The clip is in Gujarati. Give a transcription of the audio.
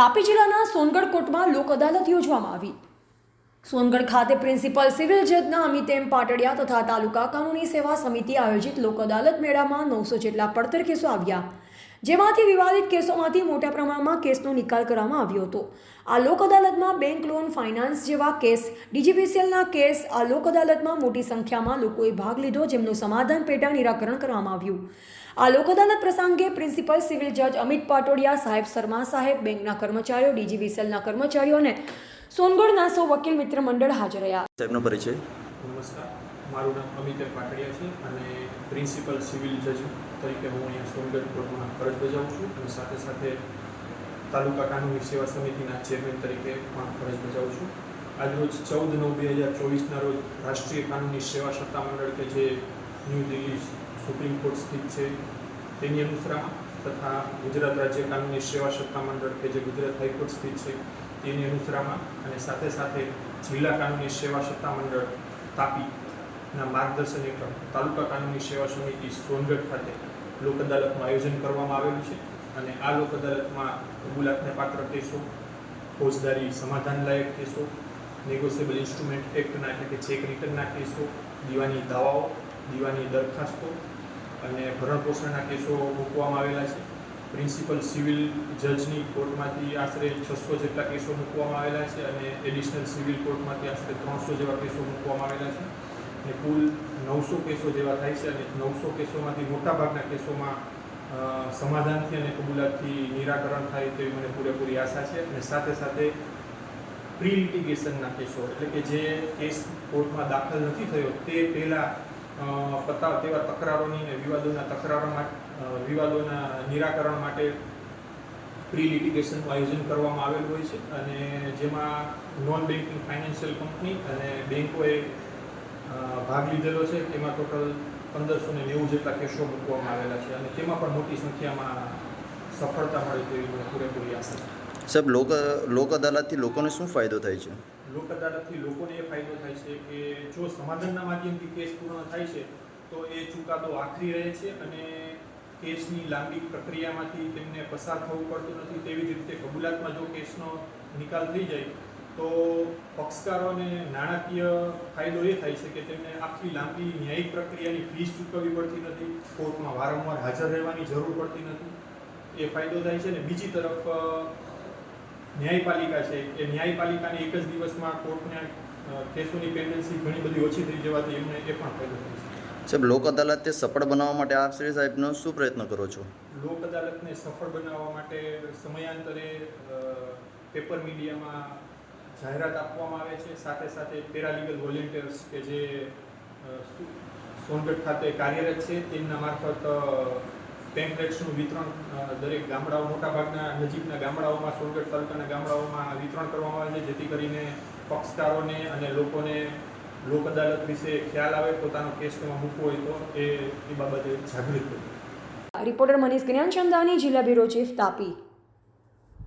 તાપી જિલ્લાના સોનગઢ કોર્ટમાં લોક અદાલત યોજવામાં આવી. સોનગઢ ખાતે પ્રિન્સિપલ સિવિલ જજના અમિત એમ પાટડિયા તથા તાલુકા કાનૂની સેવા સમિતિ આયોજિત લોક અદાલત મેળામાં નવસો જેટલા પડતર કેસો આવ્યા, જેમાંથી વિવાદિત કેસોમાંથી મોટા પ્રમાણમાં કેસનો નિકાલ કરવામાં આવ્યો હતો. આ લોક અદાલતમાં બેંક લોન, ફાઇનાન્સ જેવા કેસ, ડીજીપીસીએલના કેસ, આ લોક અદાલતમાં મોટી સંખ્યામાં લોકોએ ભાગ લીધો, જેમનું સમાધાન પેટા નિરાકરણ કરવામાં આવ્યું. આ લોક અદાલત પ્રસંગે પ્રિન્સિપલ સિવિલ જજ અમિત પાટોડિયા સાહેબ શર્મા સાહેબ બેંકના કર્મચારીઓ ડીજીવીસીએલના કર્મચારીઓ અને સોનગઢના સૌ વકીલ મિત્ર મંડળ હાજર રહ્યા. સાહેબનો પરિચય. નમસ્કાર. મારું નામ અમિત પાટડિયા છે અને પ્રિન્સિપલ સિવિલ જજ તરીકે હું અહીંયા સોનગઢ કોર્ટમાં ફરજ બજાવું છું અને સાથે સાથે તાલુકા કાનૂની સેવા સમિતિના ચેરમેન તરીકે પણ ફરજ બજાવું છું. આજરોજ ચૌદ નવ બે હજાર ચોવીસના રોજ રાષ્ટ્રીય કાનૂની સેવા સત્તા મંડળ કે જે ન્યૂ દિલ્હી સુપ્રીમ કોર્ટ સ્થિત છે. તેની અનુસરામાં તથા ગુજરાત રાજ્ય કાનૂની સેવા સત્તા મંડળ કે જે ગુજરાત હાઈકોર્ટ સ્થિત છે, તેની અનુસરામાં અને સાથે સાથે જિલ્લા કાનૂની સેવા સત્તા મંડળ તાપીના માર્ગદર્શન હેઠળ તાલુકા કાનૂની સેવા સમિતિ સોનગઢ ખાતે લોક અદાલતનું આયોજન કરવામાં આવેલું છે અને આ લોક અદાલતમાં કબૂલાતને પાત્ર કેસો, ફોજદારી સમાધાનલાયક કેસો, નેગોશિયેબલ ઇન્સ્ટ્રુમેન્ટ એક્ટના એટલે કે ચેક રિટર્નના કેસો, દીવાની દાવાઓ દીવાની દરખાસ્તો અને ભરણપોષણના કેસો મૂકવામાં આવેલા છે. પ્રિન્સિપલ સિવિલ જજની કોર્ટમાંથી આશરે છસો જેટલા કેસો મૂકવામાં આવેલા છે અને એડિશનલ સિવિલ કોર્ટમાંથી આશરે ત્રણસો જેવા કેસો મૂકવામાં આવેલા છે. અને કુલ નવસો કેસો જેવા થાય છે અને નવસો કેસોમાંથી મોટાભાગના કેસોમાં સમાધાનથી અને કબૂલાતથી નિરાકરણ થાય તેવી મને પૂરેપૂરી આશા છે અને સાથે સાથે પ્રી લિટિગેશનના કેસો, એટલે કે જે કેસ કોર્ટમાં દાખલ નથી થયો તે પહેલાં પતાવ તેવા તકરારોની અને વિવાદોના તકરારો વિવાદોના નિરાકરણ માટે પ્રી લિટિગેશનનું આયોજન કરવામાં આવેલું હોય છે અને જેમાં નોન બેન્કિંગ ફાઇનાન્શિયલ કંપની અને બેન્કોએ ભાગ લીધેલો છે. તેમાં ટોટલ પંદરસો ને નેવું જેટલા કેસો મૂકવામાં આવેલા છે અને તેમાં પણ મોટી સંખ્યામાં સફળતા મળે તેવી પૂરેપૂરી આશા સાહેબ, લોક લોક અદાલતથી લોકોને શું ફાયદો થાય છે? લોક અદાલતથી લોકોને એ ફાયદો થાય છે કે જો સમાધાનના માધ્યમથી કેસ પૂર્ણ થાય છે, તો એ ચુકાદો આખરી રહે છે અને કેસની લાંબી પ્રક્રિયામાંથી તેમને પસાર થવું પડતું નથી. તેવી જ રીતે કબૂલાતમાં જો કેસનો નિકાલ થઈ જાય, તો પક્ષકારોને નાણાકીય ફાયદો એ થાય છે કે તેમને આખી લાંબી ન્યાયિક પ્રક્રિયાની ફીસ ચૂકવવી પડતી નથી, કોર્ટમાં વારંવાર હાજર રહેવાની જરૂર પડતી નથી. એ ફાયદો થાય છે અને બીજી તરફ ન્યાયપાલિકા છે એ ન્યાયપાલિકાને એક જ દિવસમાં કોર્ટને કેસોની પેન્ડન્સી ઘણી બધી ઓછી થઈ જવાથી એમને એ પણ ફાયદો થયો છે. સાહેબ લોક અદાલતને સફળ બનાવવા માટે આપ શ્રી સાહેબનો શું પ્રયત્ન કરો છો? લોક અદાલતને સફળ બનાવવા માટે સમયાંતરે પેપર મીડિયામાં જાહેરાત આપવામાં આવે છે સાથે સાથે પેરાલીગલ વોલેન્ટિયર્સ કે જે સોનગઢ ખાતે કાર્યરત છે તેમના મારફત પેમ્પલેટ્સનું વિતરણ દરેક ગામડાઓ, મોટાભાગના નજીકના ગામડાઓમાં સોનગઢ તાલુકાના ગામડાઓમાં વિતરણ કરવામાં આવે છે, જેથી કરીને પક્ષકારોને અને લોકોને લોક અદાલત વિશે ખ્યાલ આવે, પોતાનો કેસ તેમાં મૂકવો હોય તો એ બાબતે જાગૃત રિપોર્ટર મનીષ જ્ઞાનચંદાની જિલ્લા બ્યુરો ચીફ તાપી.